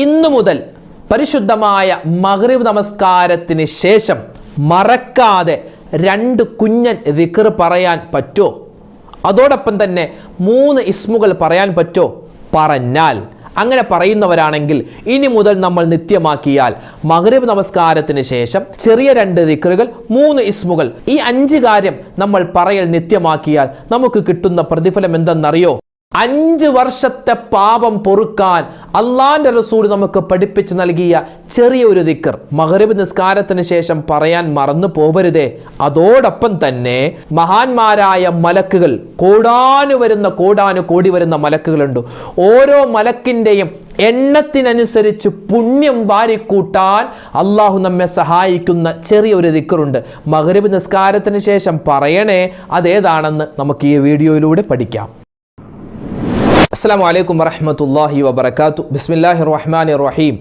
ഇന്നു മുതൽ പരിശുദ്ധമായ മഹ്രീബ് നമസ്കാരത്തിന് ശേഷം മറക്കാതെ രണ്ട് കുഞ്ഞൻ ദിക്ർ പറയാൻ പറ്റോ? അതോടൊപ്പം തന്നെ മൂന്ന് ഇസ്മുകൾ പറയാൻ പറ്റോ? പറഞ്ഞാൽ. അങ്ങനെ പറയുന്നവരാണെങ്കിൽ ഇനി മുതൽ നമ്മൾ നിത്യമാക്കിയാൽ മഗ്രിബ് നമസ്കാരത്തിന് ശേഷം ചെറിയ രണ്ട് ദിക്കറുകൾ മൂന്ന് ഇസ്മുകൾ ഈ അഞ്ച് കാര്യം നമ്മൾ പറയൽ നിത്യമാക്കിയാൽ നമുക്ക് കിട്ടുന്ന പ്രതിഫലം എന്തെന്നറിയോ? അഞ്ച് വർഷത്തെ പാപം പൊറുക്കാൻ അള്ളാന്റെ റസൂൽ നമുക്ക് പഠിപ്പിച്ച് നൽകിയ ചെറിയ ഒരു ദിക്കർ മഹറിബ് നിസ്കാരത്തിന് ശേഷം പറയാൻ മറന്നു പോവരുതേ. അതോടൊപ്പം തന്നെ മഹാന്മാരായ മലക്കുകൾ കോടാനു വരുന്ന കോടാനു കോടി വരുന്ന മലക്കുകളുണ്ട്. ഓരോ മലക്കിന്റെയും എണ്ണത്തിനനുസരിച്ച് പുണ്യം വാരിക്കൂട്ടാൻ അള്ളാഹു നമ്മെ സഹായിക്കുന്ന ചെറിയൊരു ദിക്കറുണ്ട് മഹരിബ് നിസ്കാരത്തിന് ശേഷം പറയണേ അതേതാണെന്ന് നമുക്ക് ഈ വീഡിയോയിലൂടെ പഠിക്കാം. അസ്സാം വലൈക്കും വറഹമത്തല്ലാഹി വബർക്കാത്തു ബിസ്മില്ലാഹി റഹ്മാൻ റഹീം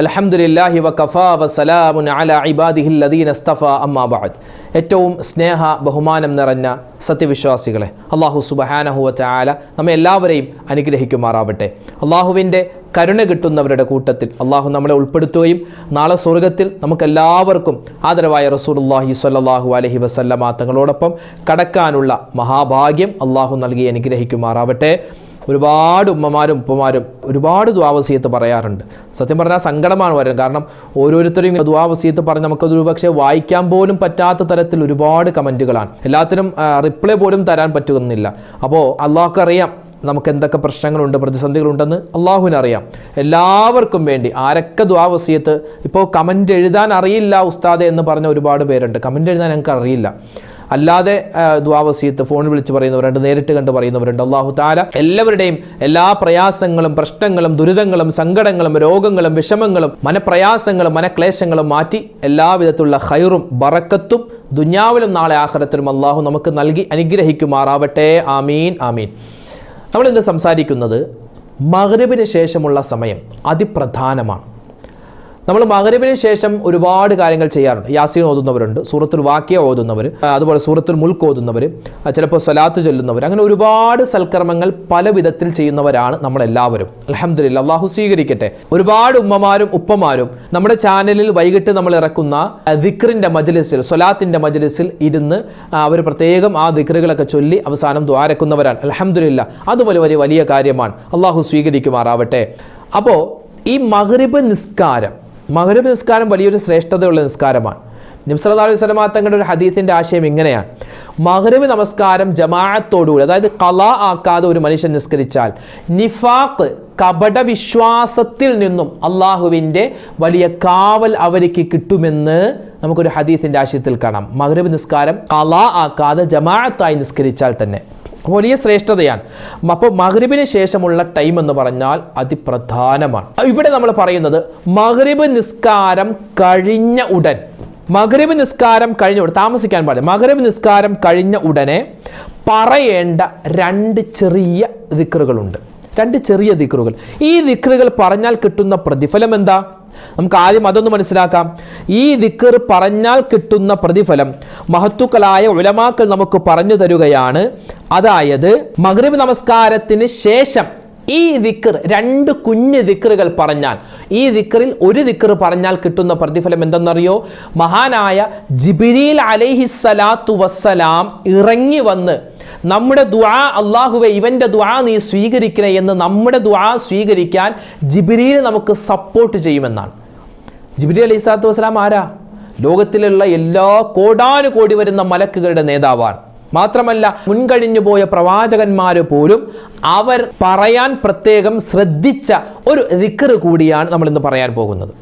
അലഹമുല്ലാഹി വഖഫാ വസലാമുൻ അല ഇബാദിഹിൽ അമ്മാബാദ് ഏറ്റവും സ്നേഹ ബഹുമാനം നിറഞ്ഞ സത്യവിശ്വാസികളെ അള്ളാഹു സുബഹാനഹുവ ആല നമ്മെ എല്ലാവരെയും അനുഗ്രഹിക്കുമാറാവട്ടെ. അള്ളാഹുവിന്റെ കരുണ കിട്ടുന്നവരുടെ കൂട്ടത്തിൽ അള്ളാഹു നമ്മളെ ഉൾപ്പെടുത്തുകയും നാളെ സ്വർഗത്തിൽ നമുക്കെല്ലാവർക്കും ആദരവായ റസൂലുള്ളാഹി സ്വല്ലല്ലാഹു അലൈഹി വസല്ലമ തങ്ങളോടൊപ്പം കടക്കാനുള്ള മഹാഭാഗ്യം അള്ളാഹു നൽകി അനുഗ്രഹിക്കുമാറാവട്ടെ. ഒരുപാട് ഉമ്മമാരും ഉപ്പമാരും ഒരുപാട് ദ്വാവസീയത്ത് പറയാറുണ്ട്. സത്യം പറഞ്ഞാൽ സങ്കടമാണ് വരുന്നത് കാരണം ഓരോരുത്തരും ദ്വാവസീയത്ത് പറഞ്ഞ് നമുക്കത് പക്ഷേ വായിക്കാൻ പോലും പറ്റാത്ത തരത്തിൽ ഒരുപാട് കമന്റുകളാണ് എല്ലാത്തിനും റിപ്ലൈ പോലും തരാൻ പറ്റുന്നില്ല. അപ്പോൾ അള്ളാഹ്ക്കറിയാം നമുക്ക് എന്തൊക്കെ പ്രശ്നങ്ങളുണ്ട് പ്രതിസന്ധികളുണ്ടെന്ന് അള്ളാഹുവിനറിയാം എല്ലാവർക്കും വേണ്ടി ആരൊക്കെ ദ്വാവസീയത്ത് ഇപ്പോൾ കമന്റ് എഴുതാൻ അറിയില്ല ഉസ്താദെ എന്ന് പറഞ്ഞ ഒരുപാട് പേരുണ്ട്. കമന്റ് എഴുതാൻ ഞങ്ങൾക്ക് അറിയില്ല അല്ലാതെ ദ്വാവസീത്ത് ഫോണിൽ വിളിച്ച് പറയുന്നവരുണ്ട് നേരിട്ട് കണ്ട് പറയുന്നവരുണ്ട്. അള്ളാഹു താല എല്ലാവരുടെയും എല്ലാ പ്രയാസങ്ങളും പ്രശ്നങ്ങളും ദുരിതങ്ങളും സങ്കടങ്ങളും രോഗങ്ങളും വിഷമങ്ങളും മനപ്രയാസങ്ങളും മനക്ലേശങ്ങളും മാറ്റി എല്ലാവിധത്തിലുള്ള ഹൈറും ബറക്കത്തും ദുഞ്ഞാവിലും നാളെ ആഹ്റത്തിലും അള്ളാഹു നമുക്ക് നൽകി അനുഗ്രഹിക്കുമാറാവട്ടെ. ആമീൻ ആമീൻ. നമ്മൾ ഇന്ന് സംസാരിക്കുന്നത് മഗ്രിബിന് ശേഷമുള്ള സമയം അതിപ്രധാനമാണ്. നമ്മൾ മകരവിന് ശേഷം ഒരുപാട് കാര്യങ്ങൾ ചെയ്യാറുണ്ട്. യാസീൻ ഓതുന്നവരുണ്ട് സൂറത്തുൽ വാക്യ ഓതുന്നവർ അതുപോലെ സൂറത്തുൽ മുൽക്ക് ഓതുന്നവർ ചിലപ്പോൾ സലാത്ത് ചൊല്ലുന്നവർ അങ്ങനെ ഒരുപാട് സൽക്കർമ്മങ്ങൾ പല വിധത്തിൽ ചെയ്യുന്നവരാണ് നമ്മളെല്ലാവരും. അലഹമ്മദ് അള്ളാഹു സ്വീകരിക്കട്ടെ. ഒരുപാട് ഉമ്മമാരും ഉപ്പമാരും നമ്മുടെ ചാനലിൽ വൈകിട്ട് നമ്മൾ ഇറക്കുന്ന ദിക്റിന്റെ മജലിസിൽ സൊലാത്തിന്റെ മജലിസിൽ ഇരുന്ന് അവർ പ്രത്യേകം ആ ദിക്റുകളൊക്കെ ചൊല്ലി അവസാനം ദ്വാരക്കുന്നവരാണ് അലഹമ്മദില്ല അതുപോലെ വലിയ വലിയ കാര്യമാണ്. അള്ളാഹു സ്വീകരിക്കുമാറാവട്ടെ. അപ്പോൾ ഈ മഹ്രിബ് നിസ്കാരം മഹ്രിബ് നിസ്കാരം വലിയൊരു ശ്രേഷ്ഠതയുള്ള നിസ്കാരമാണ്. നിംസല്ലാ അലൈഹി സ്വലമാ തങ്ങളുടെ ഒരു ഹദീസിന്റെ ആശയം ഇങ്ങനെയാണ്. മഹുരബ് നമസ്കാരം ജമാഅത്തോടുകൂടി അതായത് കല ആക്കാതെ ഒരു മനുഷ്യൻ നിസ്കരിച്ചാൽ നിഫാഖ് കപട വിശ്വാസത്തിൽ നിന്നും അള്ളാഹുവിന്റെ വലിയ കാവൽ അവർക്ക് കിട്ടുമെന്ന് നമുക്കൊരു ഹദീസിന്റെ ആശയത്തിൽ കാണാം. മഹുരബ് നിസ്കാരം കല ആക്കാതെ ജമാഅത്തായി നിസ്കരിച്ചാൽ തന്നെ. വലിയ ശ്രേഷ്ഠതയാണ്. അപ്പോൾ മഹ്രിബിന് ശേഷമുള്ള ടൈം എന്ന് പറഞ്ഞാൽ അതിപ്രധാനമാണ്. ഇവിടെ നമ്മൾ പറയുന്നത് മഹ്രിബ് നിസ്കാരം കഴിഞ്ഞ ഉടൻ. മഹ്രിബ് നിസ്കാരം കഴിഞ്ഞ ഉടൻ താമസിക്കാൻ പാടില്ല. മഹ്രിബ് നിസ്കാരം കഴിഞ്ഞ ഉടനെ പറയേണ്ട രണ്ട് ചെറിയ ദിക്റുകളുണ്ട്. രണ്ട് ചെറിയ ദിക്റുകൾ. ഈ ദിക്റുകൾ പറഞ്ഞാൽ കിട്ടുന്ന പ്രതിഫലം എന്താ? നമുക്ക് ആദ്യം അതൊന്ന് മനസ്സിലാക്കാം. ഈ ദിക്കർ പറഞ്ഞാൽ കിട്ടുന്ന പ്രതിഫലം മഹത്തുക്കളായ ഉലമാക്കൾ നമുക്ക് പറഞ്ഞു തരുകയാണ്. അതായത് മഗ്രിബ് നമസ്കാരത്തിന് ശേഷം ഈ ദിക്കർ രണ്ട് കുഞ്ഞ് ദിക്കറുകൾ പറഞ്ഞാൽ ഈ ദിക്കറിൽ ഒരു ദിക്കർ പറഞ്ഞാൽ കിട്ടുന്ന പ്രതിഫലം എന്തെന്നറിയോ? മഹാനായ ജിബിരിൽ അലൈഹിസ്സലാത്തു വസ്സലാം ഇറങ്ങി വന്ന് നമ്മുടെ ദുആ അള്ളാഹുവെ ഇവന്റെ ദുആ നീ സ്വീകരിക്കണേ എന്ന് നമ്മുടെ ദുആ സ്വീകരിക്കാൻ ജിബിരിയിൽ നമുക്ക് സപ്പോർട്ട് ചെയ്യുമെന്നാണ്. ജിബിരി അലൈഹി സ്വലാത്തു വസ്സലാം ആരാ? ലോകത്തിലുള്ള എല്ലാ കോടാനുകോടി വരുന്ന മലക്കുകളുടെ നേതാവാണ്. മാത്രമല്ല മുൻകഴിഞ്ഞു പോയ പ്രവാചകന്മാർ പോലും അവർ പറയാൻ പ്രത്യേകം ശ്രദ്ധിച്ച ഒരു റിക്കർ കൂടിയാണ് നമ്മൾ ഇന്ന് പറയാൻ പോകുന്നത്.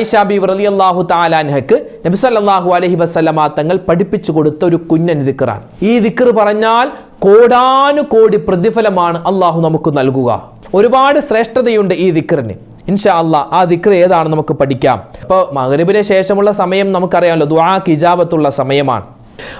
ഐഷാബി റളിയല്ലാഹു താലാൻഹക്ക് നബി സല്ലല്ലാഹു അലൈഹി വസല്ലമ തങ്ങൾ പഠിപ്പിച്ചു കൊടുത്ത ഒരു കുഞ്ഞൻ ദിക്കറാണ് ഈ ദിക്കർ പറഞ്ഞാൽ കോടാനുകോടി പ്രതിഫലമാണ് അള്ളാഹു നമുക്ക് നൽകുക. ഒരുപാട് ശ്രേഷ്ഠതയുണ്ട് ഈ ദിക്കറിന് ഇൻഷാ അല്ലാ ആ ദിക്ര ഏതാണ് നമുക്ക് പഠിക്കാം. ഇപ്പോൾ മകരബിന് ശേഷമുള്ള സമയം നമുക്കറിയാമല്ലോ ദുആ കിജാബത്തുള്ള സമയമാണ്.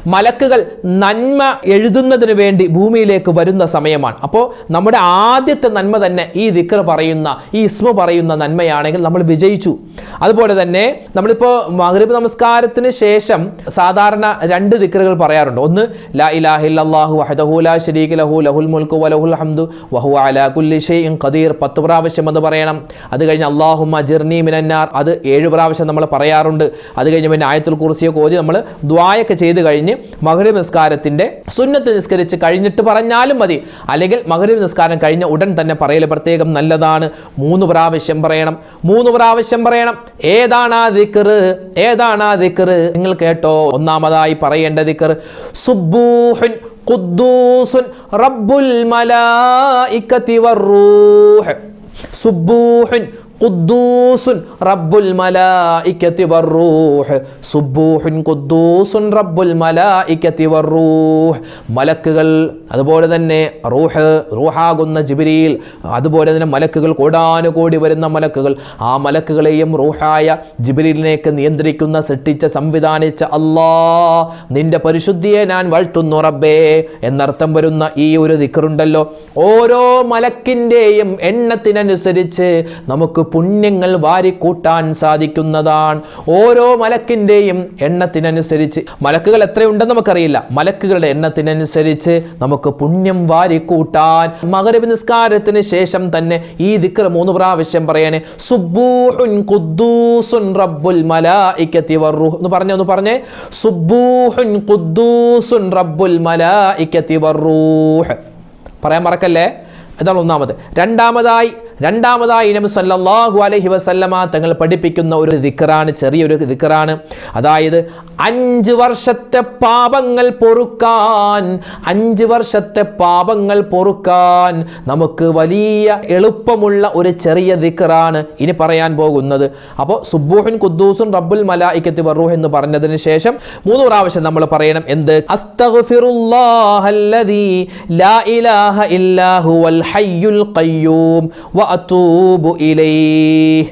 മലക്കുകൾ നന്മ എഴുതുന്നതിന് വേണ്ടി ഭൂമിയിലേക്ക് വരുന്ന സമയമാണ്. അപ്പോൾ നമ്മുടെ ആദ്യത്തെ നന്മ തന്നെ ഈ ദിക്ർ പറയുന്ന ഈ ഇസ്മ പറയുന്ന നന്മയാണെങ്കിൽ നമ്മൾ വിജയിച്ചു. അതുപോലെ തന്നെ നമ്മളിപ്പോൾ മഗ്രിബ് നമസ്കാരത്തിന് ശേഷം സാധാരണ രണ്ട് ദിക്റുകൾ പറയാറുണ്ട്. ഒന്ന് ലാ ലാ ലഹു ലഹുൽ വലഹുൽ ഹംദു വഹു അലാ കുല്ലി ഷൈഇൻ ഖദീർ. പത്ത് പ്രാവശ്യം അത് പറയണം. അത് കഴിഞ്ഞ് അള്ളാഹുമ്മ ജിർനി മിനന്നാർ. അത് ഏഴ് പ്രാവശ്യം നമ്മൾ പറയാറുണ്ട്. അത് കഴിഞ്ഞ് പിന്നെ ആയത്തുൽ കുർസിയൊക്കെ ഓതി നമ്മൾ ദ്വായൊക്കെ ചെയ്ത് കഴിഞ്ഞ് മകരീബ് നിസ്കാരത്തിന്റെ സുന്നത്ത് നിസ്കരിച്ച് കഴിഞ്ഞിട്ട് പറഞ്ഞാലും മതി. അല്ലെങ്കിൽ മകരീബ് നിസ്കാരം കഴിഞ്ഞ ഉടൻ തന്നെ പറയൽ പ്രത്യേകം നല്ലതാണ്. മൂന്ന് പ്രാവശ്യം പറയണം. മൂന്ന് പ്രാവശ്യം പറയണം. ഏതാണ് ആ ദിക്കർ ഏതാണ് ആ ദിക്കർ നിങ്ങൾ കേട്ടോ. ഒന്നാമതായി പറയേണ്ട ദിക്കർ സുബൂഹുൻ ഖുദ്ദൂസുൻ റബ്ബുൽ മലായിക്കത്തി വറൂഹ് സുബൂഹുൻ മലക്കുകൾ അതുപോലെ തന്നെ റൂഹ് റൂഹാകുന്ന ജിബിരിയിൽ അതുപോലെ തന്നെ മലക്കുകൾ കൂടാനുകൂടി വരുന്ന മലക്കുകൾ. ആ മലക്കുകളെയും റൂഹായ ജിബിരിലേക്ക് നിയന്ത്രിക്കുന്ന സൃഷ്ടിച്ച സംവിധാനിച്ച അല്ലാ നിന്റെ പരിശുദ്ധിയെ ഞാൻ വാഴ്ത്തുന്നു റബ്ബേ എന്നർത്ഥം വരുന്ന ഈ ഒരു ദിക്കറുണ്ടല്ലോ ഓരോ മലക്കിന്റെയും എണ്ണത്തിനനുസരിച്ച് നമുക്ക് പുണ്യങ്ങൾ വാരിക്കൂട്ടാൻ സാധിക്കുന്നതാണ്. ഓരോ മലക്കിന്റെയും എണ്ണത്തിനനുസരിച്ച് മലക്കുകൾ എത്രയുണ്ടെന്ന് നമുക്കറിയില്ല. മലക്കുകളുടെ എണ്ണത്തിനനുസരിച്ച് നമുക്ക് പുണ്യം വാരിക്കൂട്ടാൻ. മകരവ് നിസ്കാരത്തിന് ശേഷം തന്നെ ഈ ദിക്ർ മൂന്ന് പ്രാവശ്യം പറയണേ. സുബൂഹുൻ ഖുദ്ദൂസുൻ റബ്ബുൽ മലായിക്കത്തി വറൂഹ് എന്ന് പറഞ്ഞേ ഒന്ന് പറഞ്ഞേ. സുബൂഹുൻ റബ്ബുൽ മലായിക്കത്തി വറൂഹ് പറയാൻ മറക്കല്ലേ? അതാണ് ഒന്നാമത്. രണ്ടാമതായി രണ്ടാമതായി നബി സല്ലല്ലാഹു അലൈഹി വസല്ലമ തങ്ങൾ പഠിപ്പിക്കുന്ന ഒരു ദിക്റാണ് ചെറിയൊരു ദിക്റാണ്. അതായത് അഞ്ച് വർഷത്തെ പാപങ്ങൾ പൊറുക്കാൻ അഞ്ച് വർഷത്തെ പാപങ്ങൾ പൊറുക്കാൻ നമുക്ക് വലിയ എളുപ്പമുള്ള ഒരു ചെറിയ ദിക്റാണ് ഇനി പറയാൻ പോകുന്നത്. അപ്പോൾ സുബ്ബൂഹുൻ ഖുദ്ദൂസുൻ റബ്ബുൽ മലായിക്കത്തി വറൂഹ് എന്ന് പറഞ്ഞതിന് ശേഷം മൂന്ന് പ്രാവശ്യം നമ്മൾ പറയണം എന്ത്? അസ്തഗ്ഫിറുല്ലാഹല്ലദീ ലാ ഇലാഹ ഇല്ലാ ഹുവൽ ഹയ്യുൽ ഖയ്യൂം വഅതൂബു ഇലൈഹി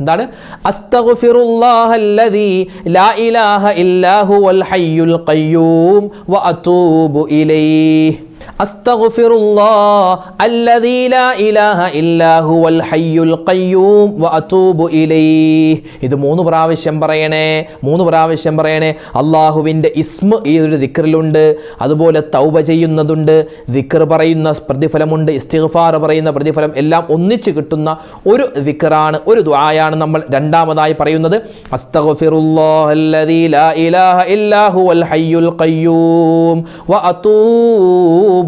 എന്താണ്? അസ്തഗ്ഫിറുല്ലാഹല്ലദീ ലാ ഇലാഹ ഇല്ലാ ഹുവൽ ഹയ്യുൽ ഖയ്യൂം വഅതൂബു ഇലൈഹി. أستغفر الله الذي لا إله إلا هو الحي القيوم وأتوب إليه ഇത് മൂന്ന് പ്രാവശ്യം പറയണേ മൂന്ന് പ്രാവശ്യം പറയണേ അള്ളാഹുവിൻ്റെ ഇസ്മ ഈ ഒരു ദിക്റിലുണ്ട് അതുപോലെ തൗബ ചെയ്യുന്നതുണ്ട് ദിക്ർ പറയുന്ന പ്രതിഫലമുണ്ട് ഇസ്തിഗ്ഫാർ പറയുന്ന പ്രതിഫലം എല്ലാം ഒന്നിച്ച് കിട്ടുന്ന ഒരു ദിക്റാണ് ഒരു ദ്വായാണ് നമ്മൾ രണ്ടാമതായി പറയുന്നത് അസ്തഗ്ഫിറുല്ലാഹല്ലദീ ലാ ഇലാഹ ഇല്ലാ ഹുവൽ ഹയ്യുൽ ഖയ്യൂം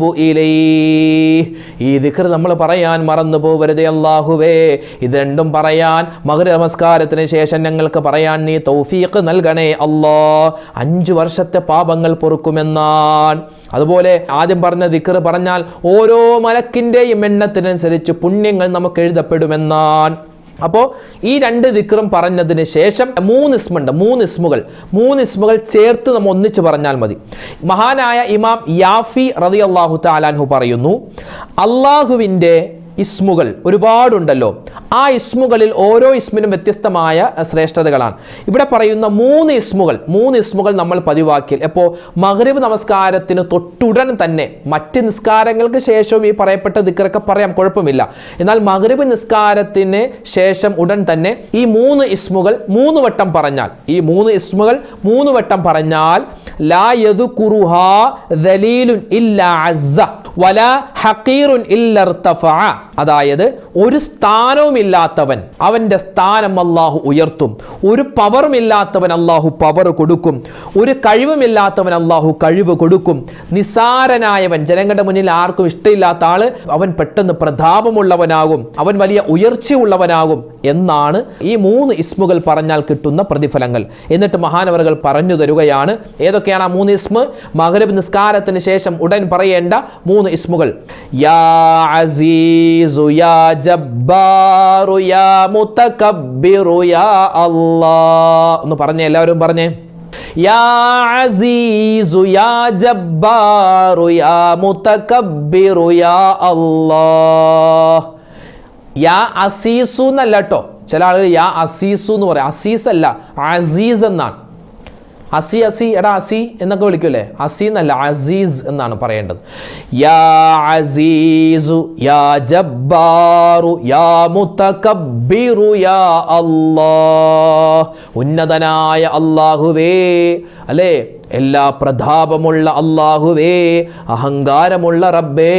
ഇലൈഹി. ഈ ദിക്ർ നമ്മൾ പറയാൻ മറന്നു പോവരുതേ അള്ളാഹുവേ ഇത് രണ്ടും പറയാൻ മകര നമസ്കാരത്തിന് ശേഷം ഞങ്ങൾക്ക് പറയാൻ നീ തൗഫീഖ് നൽകണേ അള്ളാ അഞ്ചു വർഷത്തെ പാപങ്ങൾ പൊറുക്കുമെന്നാൻ അതുപോലെ ആദ്യം പറഞ്ഞ ദിക്കർ പറഞ്ഞാൽ ഓരോ മലക്കിന്റെയും എണ്ണത്തിനനുസരിച്ച് പുണ്യങ്ങൾ നമുക്ക് എഴുതപ്പെടുമെന്നാൻ അപ്പോൾ ഈ രണ്ട് ദിക്റും പറഞ്ഞതിന് ശേഷം മൂന്ന് ഇസ്മുണ്ട് മൂന്ന് ഇസ്മുകൾ. മൂന്ന് ഇസ്മുകൾ ചേർത്ത് നമ്മൾ ഒന്നിച്ച് പറഞ്ഞാൽ മതി. മഹാനായ ഇമാം യാഫി റതി അള്ളാഹു താലാൻഹു പറയുന്നു അള്ളാഹുവിന്റെ ഇസ്മുകൾ ഒരുപാടുണ്ടല്ലോ. ആ ഇസ്മുകളിൽ ഓരോ ഇസ്മിനും വ്യത്യസ്തമായ ശ്രേഷ്ഠതകളാണ്. ഇവിടെ പറയുന്ന മൂന്ന് ഇസ്മുകൾ മൂന്ന് ഇസ്മുകൾ നമ്മൾ പതിവാക്കിയാൽ എപ്പോൾ മഗ്രിബ് നമസ്കാരത്തിന് തൊട്ടുടൻ തന്നെ മറ്റ് നിസ്കാരങ്ങൾക്ക് ശേഷവും ഈ പറയപ്പെട്ട ദിക്കറൊക്കെ പറയാം കുഴപ്പമില്ല. എന്നാൽ മഗ്രിബ് നിസ്കാരത്തിന് ശേഷം ഉടൻ തന്നെ ഈ മൂന്ന് ഇസ്മുകൾ മൂന്ന് വട്ടം പറഞ്ഞാൽ ഈ മൂന്ന് ഇസ്മുകൾ മൂന്ന് വട്ടം പറഞ്ഞാൽ ലാ യദു കുറുഹാ ദലീലുൻ ഇല്ല അസ്സ. വല ഹക്കീറുൻ ഇല്ലർത്തഫ അതായത് ഒരു സ്ഥാനവുമില്ലാത്തവൻ അവന്റെ സ്ഥാനം അള്ളാഹു ഉയർത്തും. ഒരു പവറും ഇല്ലാത്തവൻ അള്ളാഹു പവർ കൊടുക്കും. ഒരു കഴിവുമില്ലാത്തവൻ അള്ളാഹു കഴിവ് കൊടുക്കും. നിസാരനായവൻ ജനങ്ങളുടെ മുന്നിൽ ആർക്കും ഇഷ്ടമില്ലാത്ത ആൾ അവൻ പെട്ടെന്ന് പ്രതാപമുള്ളവനാകും. അവൻ വലിയ ഉയർച്ചയുള്ളവനാകും എന്നാണ് ഈ മൂന്ന് ഇസ്മുകൾ പറഞ്ഞാൽ കിട്ടുന്ന പ്രതിഫലങ്ങൾ. എന്നിട്ട് മഹാനവറുകൾ പറഞ്ഞു തരുകയാണ്. ഏതൊക്കെയാണ് ആ മൂന്ന് ഇസ്മ? മകരബ് നിസ്കാരത്തിന് ശേഷം ഉടൻ പറയേണ്ട മൂന്ന് ഇസ്മുകൾ. യാ അസീസു യാ ജബ്ബാറു യാ യാ ഒന്ന് പറഞ്ഞേ എല്ലാവരും പറഞ്ഞേ. യാ യാ ജബ്ബാറു യാ യാ യാ ചില ആളുകൾ യാ അസീസു എന്ന് പറയും. അസീസ് അല്ല അസീസ് എന്നാണ്. അസി അസി എടാ അസി എന്നൊക്കെ വിളിക്കൂലേ അസി എന്നല്ല അസീസ് എന്നാണ് പറയേണ്ടത്. യാ അസീസു യാ ജബ്ബാറു യാ മുതകബ്ബിറു യാ അല്ലാ ഉന്നതനായ അല്ലാഹുവേ അല്ലേ? എല്ലാ പ്രതാപമുള്ള അള്ളാഹുവേ അഹങ്കാരമുള്ള റബ്ബേ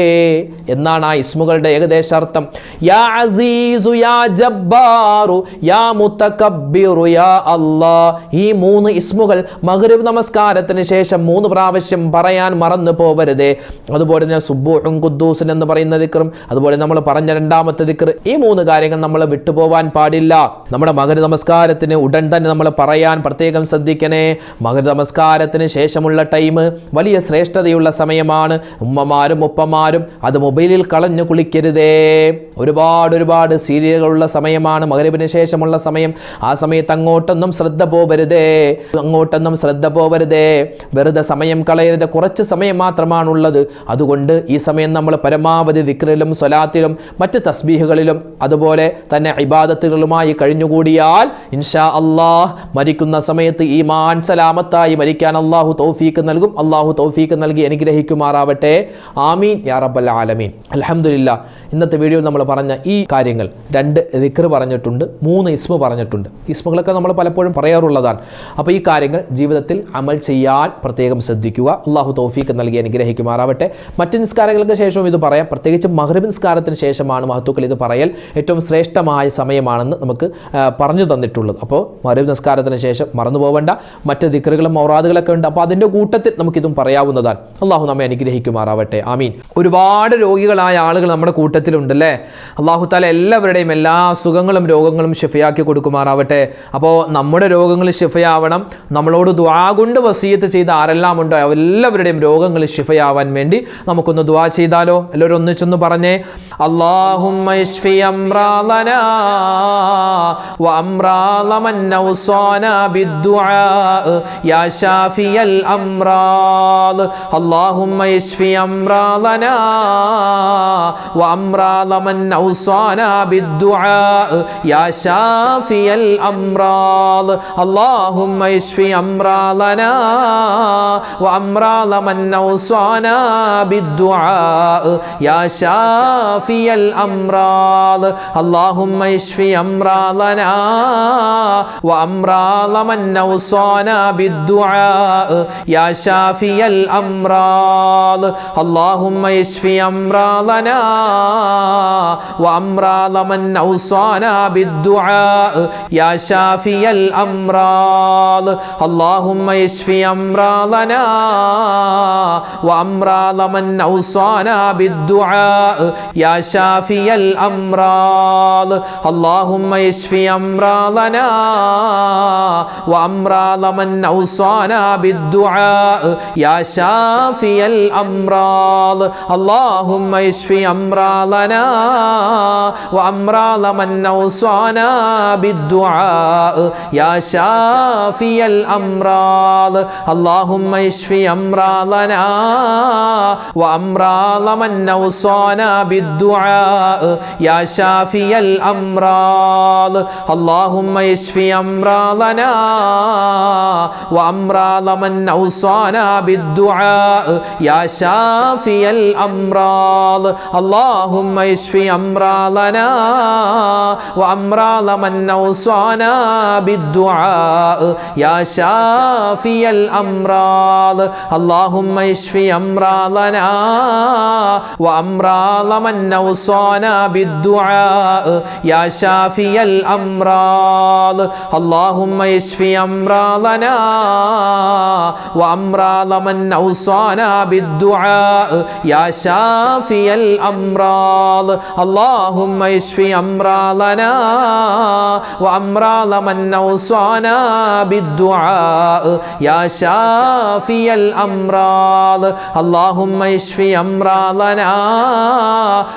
എന്നാണ് ആ ഇസ്മുകളുടെ ഏകദേശ അർത്ഥം യാ അസീസു യാ ജബ്ബാറു യാ മുത്തക്കബ്ബിറു യാ അല്ലാ ഈ മൂന്ന് ഇസ്മുകൾ മഗ്രിബ് നമസ്കാരത്തിന് ശേഷം മൂന്ന് പ്രാവശ്യം പറയാൻ മറന്നു പോവരുതേ. അതുപോലെ തന്നെ സുബ്ബൂഹും കുദ്ദൂസൻ എന്ന് പറയുന്ന ദിക്റും അതുപോലെ നമ്മൾ പറഞ്ഞ രണ്ടാമത്തെ ദിക്ർ ഈ മൂന്ന് കാര്യങ്ങൾ നമ്മൾ വിട്ടുപോവാൻ പാടില്ല. നമ്മുടെ മകര നമസ്കാരത്തിന് ഉടൻ തന്നെ നമ്മൾ പറയാൻ പ്രത്യേകം ശ്രദ്ധിക്കണേ. മകര നമസ്കാരത്തിന് ശേഷമുള്ള ടൈം വലിയ ശ്രേഷ്ഠതയുള്ള സമയമാണ്. ഉമ്മമാരും ഉപ്പമാരും അത് മൊബൈലിൽ കളഞ്ഞു കുളിക്കരുതേ. ഒരുപാട് ഒരുപാട് സീരിയലുകളുള്ള സമയമാണ് മകരവിന് ശേഷമുള്ള സമയം. ആ സമയത്ത് അങ്ങോട്ടൊന്നും ശ്രദ്ധ പോവരുതേ. അങ്ങോട്ടൊന്നും ശ്രദ്ധ പോവരുതേ. വെറുതെ സമയം കളയരുത്. കുറച്ച് സമയം മാത്രമാണുള്ളത്. അതുകൊണ്ട് ഈ സമയം നമ്മൾ പരമാവധി ദിക്റിലും സ്വലാത്തിലും മറ്റ് തസ്ബീഹുകളിലും അതുപോലെ തന്നെ ഇബാദത്തുകളുമായി കഴിഞ്ഞുകൂടിയാൽ ഇൻഷാ അള്ളാഹ് മരിക്കുന്ന സമയത്ത് ഈ മാൻ സലാമത്തായി മരിക്കാൻ അള്ളാഹു തൗഫീക്ക് നൽകും. അള്ളാഹു തൗഫീക്ക് നൽകി അനുഗ്രഹിക്കുമാറാവട്ടെ. ആമീൻ. യാ റബ്ബൽ ആലമീൻ. അലഹമില്ല ഇന്നത്തെ വീഡിയോയിൽ നമ്മൾ പറഞ്ഞ ഈ കാര്യങ്ങൾ രണ്ട് ദിക്ർ പറഞ്ഞിട്ടുണ്ട് മൂന്ന് ഇസ്മ പറഞ്ഞിട്ടുണ്ട്. ഇസ്മുകളൊക്കെ നമ്മൾ പലപ്പോഴും പറയാറുള്ളതാണ്. അപ്പോൾ ഈ കാര്യങ്ങൾ ജീവിതത്തിൽ അമൽ ചെയ്യാൻ പ്രത്യേകം ശ്രദ്ധിക്കുക. അള്ളാഹു തൗഫീഖ് നൽകി അനുഗ്രഹിക്കുമാറാവട്ടെ. മറ്റ് നിസ്കാരങ്ങൾക്ക് ശേഷവും ഇത് പറയാം. പ്രത്യേകിച്ച് മഹ്റിബ് നിസ്കാരത്തിന് ശേഷമാണ് മഹത്തുക്കൾ ഇത് പറയൽ ഏറ്റവും ശ്രേഷ്ഠമായ സമയമാണെന്ന് നമുക്ക് പറഞ്ഞു തന്നിട്ടുള്ളത്. അപ്പോൾ മഹ്റിബ് നിസ്കാരത്തിന് ശേഷം മറന്നു പോവേണ്ട. മറ്റ് ദിക്കറുകളും മൗറാദുകളൊക്കെ ഉണ്ട്. അപ്പോൾ അതിന്റെ കൂട്ടത്തിൽ നമുക്കിതും പറയാവുന്നതാണ്. അള്ളാഹു നമ്മെ അനുഗ്രഹിക്കുമാറാവട്ടെ. ആമീൻ. ഒരുപാട് രോഗികളായ ആളുകൾ നമ്മുടെ കൂട്ടത്തിലുണ്ടല്ലേ? അള്ളാഹു താല എല്ലാവരുടെയും എല്ലാ അസുഖങ്ങളും രോഗങ്ങളും ഷിഫയാക്കി കൊടുക്കുമാറാവട്ടെ. അപ്പോൾ നമ്മുടെ രോഗങ്ങൾ ഷിഫയാവണം നമ്മളോട് ദ്വാ കൊണ്ട് വസീയത്ത് ചെയ്ത ആരെല്ലാം ഉണ്ടോ എല്ലാവരുടെയും രോഗങ്ങൾ ഷിഫയാവാൻ വേണ്ടി നമുക്കൊന്ന് ദ്വാ ചെയ്താലോ എല്ലാവരും ഒന്നിച്ചൊന്ന് പറഞ്ഞേ اللهم اشف امراضنا وامراض من اوصانا بالدعاء يا شافي الامراض اللهم اشف امراضنا أمرى لنا وأمرى لمن أوصانا بالدعاء. يا شافي الأمرال اللهم اشفي أمرى لنا وأمرى لمن أوصانا بالدعاء. يا شافي الأمرال اللهم اشفي أمرالنا لنا وأمرى لمن أوصانا بالدعاء. يا شافي الأمرال الله اللهم اشف امراضنا وامراض من أوصانا بالدعاء يا شافي الامراض اللهم اشف امراضنا وامراض من أوصانا بالدعاء يا شافي الامراض اللهم اشف امراضنا وامراض من أوصانا بالدعاء يا شافي الامراض اللهم اشف امراضنا وامراض من أوصانا بالدعاء يا شافي الامراض اللهم اشف امراضنا وامراض من أوصانا بالدعاء يا شافي الامراض اللهم اشف امراضنا وامراض من أوصانا بالدعاء يا شافي شافي الأمراض. اللهم اشفي أمراضنا وأمراض من أوصانا بالدعاء. يا شافي الأمراض. اللهم اشفي أمراضنا وأمراض من أوصانا بالدعاء. يا شافي الأمراض. اللهم اشفي أمراضنا وأمراض من أوصانا بالدعاء. يا شافي الامراض اللهم اشف امراضنا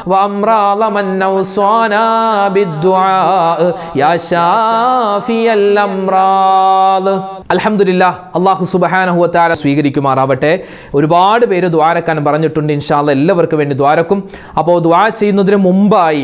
وامراض من اوصانا بالدعاء يا شافي الامراض അൽഹംദുലില്ലാ അള്ളാഹു സുബഹാനഹു വതആല സ്വീകരിക്കുമാറാവട്ടെ ഒരുപാട് പേര് ദ്വാരക്കാൻ പറഞ്ഞിട്ടുണ്ട് ഇൻഷാല്ല എല്ലാവർക്കും വേണ്ടി ദ്വാരക്കും അപ്പോൾ ദ്വാ ചെയ്യുന്നതിന് മുമ്പായി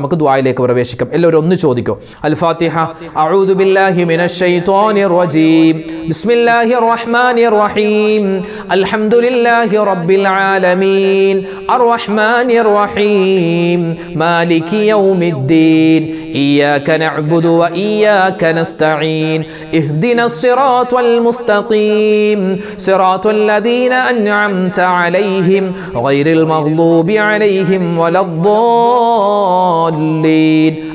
നമുക്ക് ദ്വായിലേക്ക് പ്രവേശിക്കാം എല്ലാവരും ഒന്ന് ചോദിക്കും അൽ ഫാത്തിഹ അഊദു ബില്ലാഹി മിനശ് ശൈത്വാനിർ റജീം ബിസ്മില്ലാഹിർ റഹ്മാനിർ റഹീം അൽഹംദുലില്ലാഹി റബ്ബിൽ ആലമീൻ അർറഹ്മാനിർ റഹീം മാലികി യൗമിദ്ദീൻ إياك نعبد وإياك نستعين اهدنا الصراط المستقيم صراط الذين أنعمت عليهم غير المغضوب عليهم ولا الضالين الضالين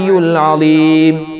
العلي العظيم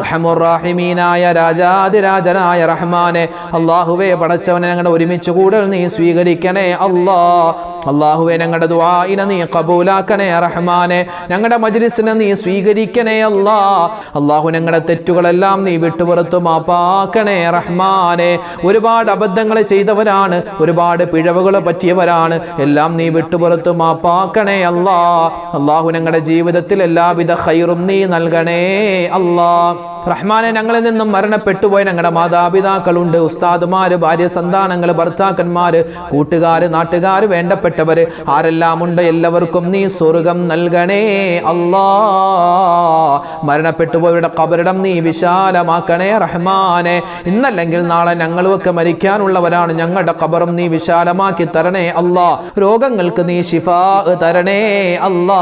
അർഹമുറാഹിമീനായ രാജാതിരാജനായ റഹ്മാനെ അള്ളാഹുവെ പടച്ചവനെ ഞങ്ങളുടെ ഒരുമിച്ച് കൂടൽ നീ സ്വീകരിക്കണേ അല്ലാ. അള്ളാഹുവെ ഞങ്ങളുടെ ദുആഇനെ നീ കബൂലാക്കണേ റഹ്മാനെ. ഞങ്ങളുടെ മജ്ലിസിനെ നീ സ്വീകരിക്കണേ അല്ലാ. അള്ളാഹു ഞങ്ങളുടെ തെറ്റുകളെല്ലാം നീ വിട്ടുപുറത്തു മാപ്പാക്കണേ റഹ്മാനെ. ഒരുപാട് അബദ്ധങ്ങൾ ചെയ്തവരാണ് ഒരുപാട് പിഴവുകൾ പറ്റിയവരാണ് എല്ലാം നീ വിട്ടുപുറത്തു മാപ്പാക്കണേ അല്ലാ. അള്ളാഹു ഞങ്ങളുടെ ജീവിതത്തിൽ എല്ലാവിധ ഹൈറും നീ നൽകണേ അല്ലാ. റഹ്മാനെ ഞങ്ങളിൽ നിന്നും മരണപ്പെട്ടുപോയ ഞങ്ങളുടെ മാതാപിതാക്കളുണ്ട്. ഉസ്താദുമാര് ഭാര്യ സന്താനങ്ങൾ ഭർത്താക്കന്മാര് കൂട്ടുകാര് നാട്ടുകാര് വേണ്ടപ്പെട്ടവര് ആരെല്ലാം ഉണ്ട് എല്ലാവർക്കും നീ സ്വർഗം നൽകണേ അല്ലാ. മരണപ്പെട്ടുപോയവരുടെ കബരിടം നീ വിശാലമാക്കണേ റഹ്മാനെ. ഇന്നല്ലെങ്കിൽ നാളെ ഞങ്ങളുമൊക്കെ മരിക്കാനുള്ളവരാണ്. ഞങ്ങളുടെ കബറും നീ വിശാലമാക്കി തരണേ അല്ലാ. രോഗങ്ങൾക്ക് നീ ഷിഫാ തരണേ അല്ലാ.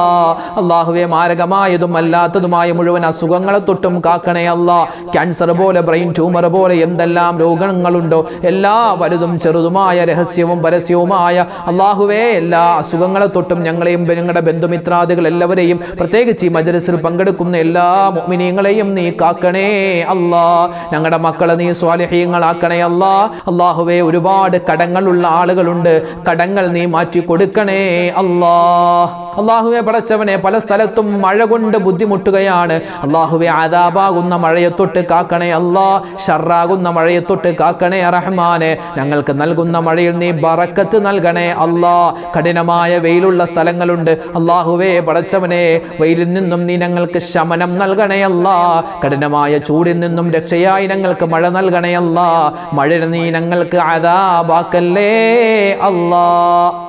അള്ളാഹുവെ മാരകമായതും അല്ലാത്തതുമായ മുഴുവൻ അസുഖങ്ങളെ തൊട്ടും കാക്കണേ അല്ല ക്യാൻസർ പോലെ ബ്രെയിൻ ട്യൂമർ പോലെ എന്തെല്ലാം രോഗങ്ങളുണ്ടോ? എല്ലാ വലുതും ചെറുതുമായ രഹസ്യവും പരസ്യവുമായ അള്ളാഹുവേ എല്ലാ അസുഖങ്ങളെ തൊട്ടും ഞങ്ങളെയും ഞങ്ങളുടെ ബന്ധുമിത്രാദികൾ എല്ലാവരെയും പ്രത്യേകിച്ച് ഈ മജലിസിൽ പങ്കെടുക്കുന്ന എല്ലാ മുഅ്മിനീങ്ങളെയും നീ കാക്കണേ അല്ലാ ഞങ്ങളുടെ മക്കളെ നീ സ്വാലഹീയങ്ങളാക്കണേ അല്ലാ അള്ളാഹുവേ ഒരുപാട് കടങ്ങളുള്ള ആളുകളുണ്ട്. കടങ്ങൾ നീ മാറ്റി കൊടുക്കണേ അല്ലാ അള്ളാഹുവെ പടച്ചവനെ പല സ്ഥലത്തും മഴ കൊണ്ട് ബുദ്ധിമുട്ടുകയാണ്. അള്ളാഹുവെ ആദാബാകുന്ന മഴയെത്തൊട്ട് കാക്കണേ അല്ലാ. ഷർറാകുന്ന മഴയെത്തൊട്ട് കാക്കണേ റഹ്മാനെ. ഞങ്ങൾക്ക് നൽകുന്ന മഴയിൽ നീ ബറക്കത്ത് നൽകണേ അല്ലാ. കഠിനമായ വെയിലുള്ള സ്ഥലങ്ങളുണ്ട്. അള്ളാഹുവേ പടച്ചവനെ വെയിലിൽ നിന്നും നീ ഞങ്ങൾക്ക് ശമനം നൽകണേ അല്ലാ. കഠിനമായ ചൂടിൽ നിന്നും രക്ഷയായി ഞങ്ങൾക്ക് മഴ നൽകണേ അല്ലാ. മഴ നീ ഞങ്ങൾക്ക് അതാബാക്കല്ലേ അല്ലാ.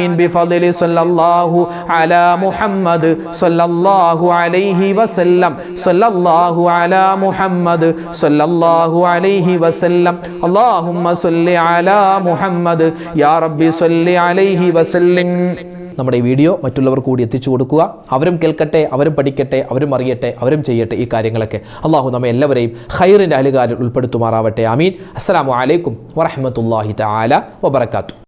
بفضل صلى الله على محمد صلى الله عليه وسلم صلى الله على محمد صلى الله عليه وسلم اللهم صل على محمد يا رب صل عليه وسلم നമ്മുടെ ഈ വീഡിയോ മറ്റുള്ളവർ കൂടി എത്തിച്ചു കൊടുക്കുക അവരും കേൾക്കട്ടെ അവരും പഠിക്കട്ടെ അവരും അറിയട്ടെ അവരും ചെയ്യട്ടെ ഈ കാര്യങ്ങളൊക്കെ അള്ളാഹു നമ്മെ എല്ലാവരെയും ഖൈറിൻ്റെ അലുകാരിൽ ഉൾപ്പെടുത്തുമാറാവട്ടെ ആമീൻ അസ്സലാമു അലൈക്കും വറഹമത്തല്ലാഹി തആല വബറകാതുഹു